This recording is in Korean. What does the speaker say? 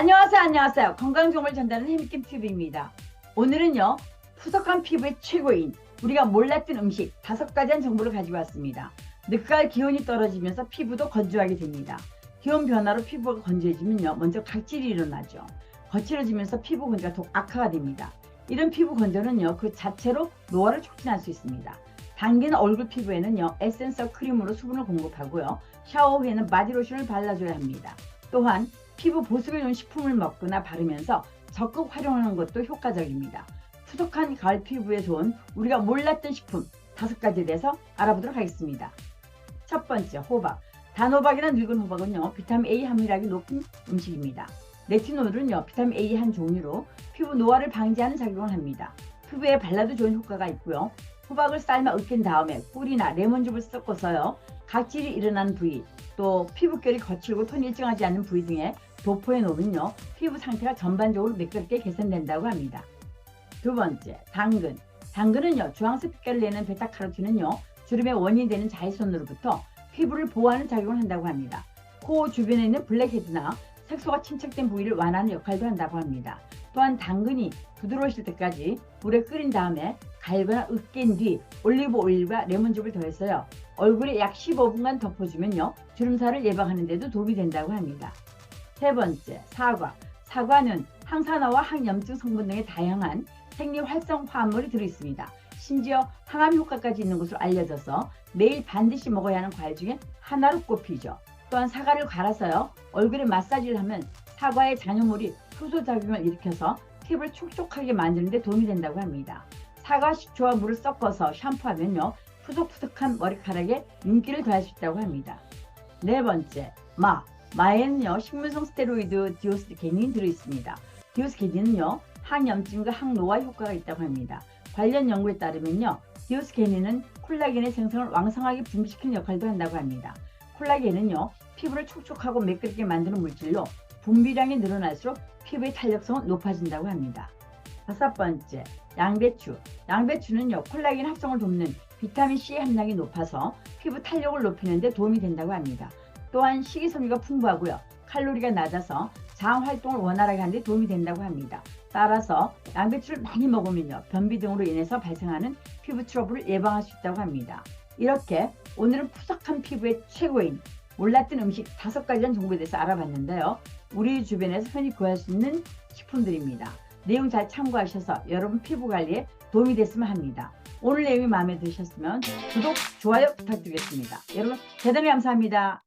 안녕하세요, 안녕하세요. 건강정보를 전달하는 햄킴 TV입니다. 오늘은요, 푸석한 피부의 최고인 우리가 몰랐던 음식 다섯 가지한 정보를 가지고 왔습니다. 늦가을 기온이 떨어지면서 피부도 건조하게 됩니다. 기온 변화로 피부가 건조해지면요, 먼저 각질이 일어나죠. 거칠어지면서 피부 건조가 더 악화가 됩니다. 이런 피부 건조는요, 그 자체로 노화를 촉진할 수 있습니다. 당기는 얼굴 피부에는요, 에센서 크림으로 수분을 공급하고요, 샤워 후에는 바디로션을 발라줘야 합니다. 또한 피부 좋은 식품을 먹거나 바르면서 적극 활용하는 것도 효과적입니다. 푸석한 가을 피부에 좋은 우리가 몰랐던 식품 다섯 가지에 대해서 알아보도록 하겠습니다. 첫 번째, 호박. 단호박이나 늙은 호박은요, 비타민 A 함유량이 높은 음식입니다. 레티놀은요, 비타민 A 한 종류로 피부 노화를 방지하는 작용을 합니다. 피부에 발라도 좋은 효과가 있고요. 호박을 삶아 으깬 다음에 꿀이나 레몬즙을 섞어서요, 각질이 일어난 부위, 또 피부결이 거칠고 톤이 일정하지 않은 부위 등에 도포해 놓으면요, 피부 상태가 전반적으로 매끄럽게 개선된다고 합니다. 두 번째, 당근. 당근은요, 주황색 빛깔을 내는 베타카로틴은요, 주름의 원인이 되는 자외선으로부터 피부를 보호하는 작용을 한다고 합니다. 코 주변에 있는 블랙헤드나 색소가 침착된 부위를 완화하는 역할도 한다고 합니다. 또한 당근이 부드러우실 때까지 물에 끓인 다음에 갈거나 으깬 뒤 올리브 오일과 레몬즙을 더해서요. 얼굴에 약 15분간 덮어주면요. 주름살을 예방하는 데도 도움이 된다고 합니다. 세 번째, 사과. 사과는 항산화와 항염증 성분 등의 다양한 생리 활성 화합물이 들어있습니다. 심지어 항암 효과까지 있는 것으로 알려져서 매일 반드시 먹어야 하는 과일 중에 하나로 꼽히죠. 또한 사과를 갈아서요. 얼굴에 마사지를 하면 사과의 잔여물이 효소작용을 일으켜서 피부를 촉촉하게 만드는 데 도움이 된다고 합니다. 사과 식초와 물을 섞어서 샴푸하면요. 푸석푸석한 머리카락에 윤기를 더할 수 있다고 합니다. 네 번째, 마. 마에는요, 식물성 스테로이드 디오스게닌이 들어있습니다. 디오스게닌은요, 항염증과 항노화 효과가 있다고 합니다. 관련 연구에 따르면요, 디오스게닌은 콜라겐의 생성을 왕성하게 분비시키는 역할도 한다고 합니다. 콜라겐은요, 피부를 촉촉하고 매끄럽게 만드는 물질로 분비량이 늘어날수록 피부의 탄력성은 높아진다고 합니다. 다섯 번째, 양배추. 양배추는요, 콜라겐 합성을 돕는 비타민 C 함량이 높아서 피부 탄력을 높이는 데 도움이 된다고 합니다. 또한 식이섬유가 풍부하고요. 칼로리가 낮아서 장 활동을 원활하게 하는 데 도움이 된다고 합니다. 따라서 양배추를 많이 먹으면요. 변비 등으로 인해서 발생하는 피부 트러블을 예방할 수 있다고 합니다. 이렇게 오늘은 푸석한 피부의 최고인 몰랐던 음식 다섯 가지 한 정보에 대해서 알아봤는데요. 우리 주변에서 흔히 구할 수 있는 식품들입니다. 내용 잘 참고하셔서 여러분 피부 관리에 도움이 됐으면 합니다. 오늘 내용이 마음에 드셨으면 구독, 좋아요 부탁드리겠습니다. 여러분 대단히 감사합니다.